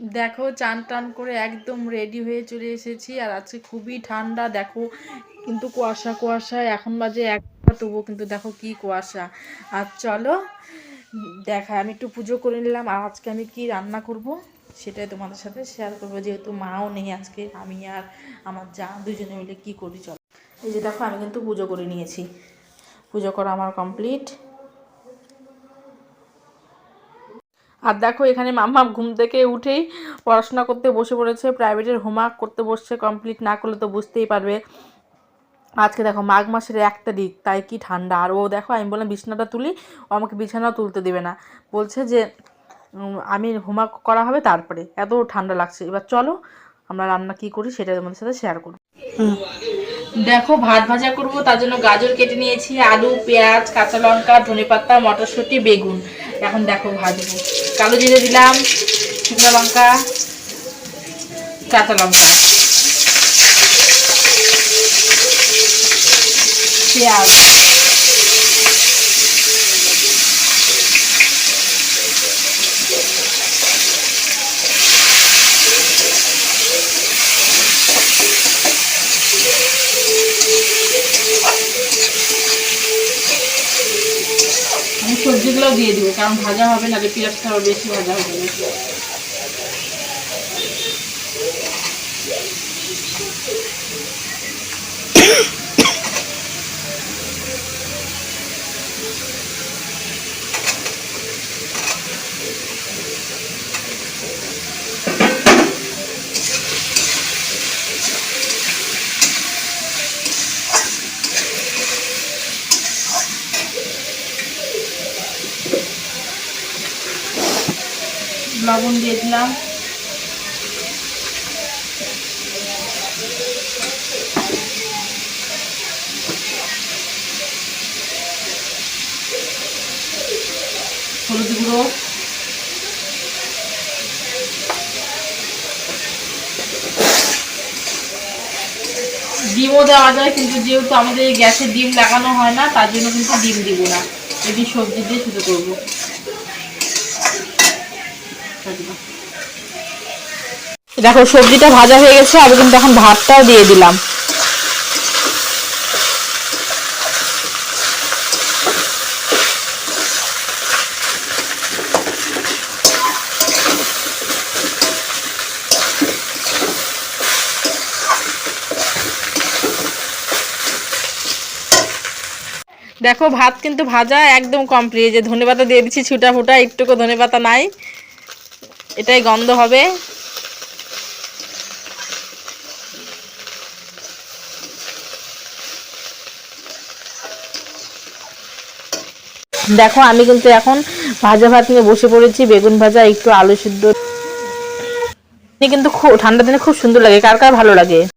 দেখো, চান টান করে একদম রেডি হয়ে চলে এসেছি। আর আজকে খুবই ঠান্ডা, দেখো, কিন্তু কুয়াশা কুয়াশা। এখন বাজে একটা তবুও কিন্তু দেখো কি কুয়াশা। আর চলো, দেখা, আমি একটু পুজো করে নিলাম। আর আজকে আমি কি রান্না করব সেটাই তোমাদের সাথে শেয়ার করব। যেহেতু মাও নেই আজকে, আমি আর আমার যা, দুজনে মিলে কি করি চলো। এই যে দেখো, আমি কিন্তু পুজো করে নিয়েছি। পুজো করা আমার কমপ্লিট আর দেখো এখানে মাম্মা ঘুম থেকে উঠেই পড়াশোনা করতে বসে পড়েছে প্রাইভেটের হোমওয়ার্ক করতে বসছে কমপ্লিট না করলে তো বুঝতেই পারবে। আজকে দেখো মাঘ মাসের এক তারিখ তাই কি ঠান্ডা। আর ও দেখো, আমি বললাম, বিছানাটা তুলি, ও আমাকে বিছানাও তুলতে দেবে না। বলছে যে আমি হোমওয়ার্ক করা হবে তারপরে। এত ঠান্ডা লাগছে। এবার চলো, আমরা রান্না কি করি সেটা তোমাদের সাথে শেয়ার করব। দেখো, ভাত ভাজা করব, তার জন্য গাজর কেটে নিয়েছি, আলু, পেঁয়াজ, কাঁচা লঙ্কা ধনে পাতা মটরশুঁটি, বেগুন। এখন দেখো ভাজবো। কালো জিরে দিলাম, শুকনো লঙ্কা, কাঁচা লঙ্কা। পেঁয়াজ। আমি সবজিগুলো দিয়ে দিব কারণ ভাজা হবে না পেঁয়াজটা আবার বেশি ভাজা হবে। না লবণ দিয়ে দিলাম। হলুদ গুঁড়ো। ডিমও দেওয়া যায়, কিন্তু যেহেতু আমাদের গ্যাসে ডিম লাগানো হয় না, তার জন্য কিন্তু ডিম দিব না। এটি সবজি দিয়ে শুধু করব। দেখো, সবজিটা ভাজা হয়ে গেছে, আমি কিন্তু এখন ভাতটাও দিয়ে দিলাম। দেখো, ভাত কিন্তু ভাজা একদম কমপ্লিট যে ধনে পাতা দিয়ে দিচ্ছি, ছুটা ফুটা, একটুকু ধনে পাতা নাই। এটাই গন্ধ হবে। দেখো, আমি কিন্তু এখন ভাজা ভাত নিয়ে বসে পড়েছি, বেগুন ভাজা, একটু আলু সিদ্ধ। কিন্তু খুব ঠান্ডা দিনে খুব সুন্দর লাগে, কার কার ভালো লাগে?